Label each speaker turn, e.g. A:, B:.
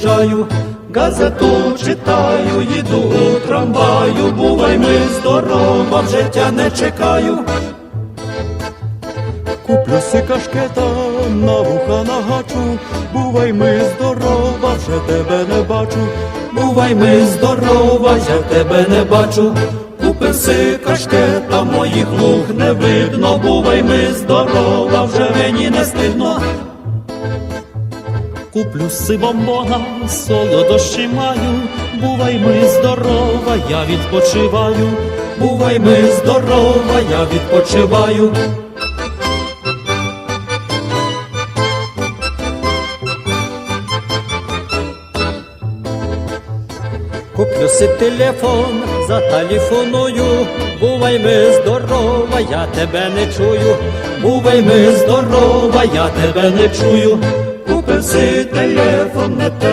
A: виїжджаю, газету читаю, їду у трамваю, бувай ми здорова, в життя не чекаю.
B: Куплю си кашкета, на вуха нагачу, бувай ми здорова, вже тебе не бачу.
A: Бувай ми здорова, я тебе не бачу. Купив си кашкета, моїх луг не видно, бувай ми здорова, вже мені не стидно.
B: Куплю си бомбона, солодощі маю, бувай ми здорова, я відпочиваю.
A: Бувай ми здорова, я відпочиваю.
B: Куплю си телефон, зателефоную, бувай ми здорова, я тебе не чую.
A: Бувай ми здорова, я тебе не чую. Купив си телефон, не телефон.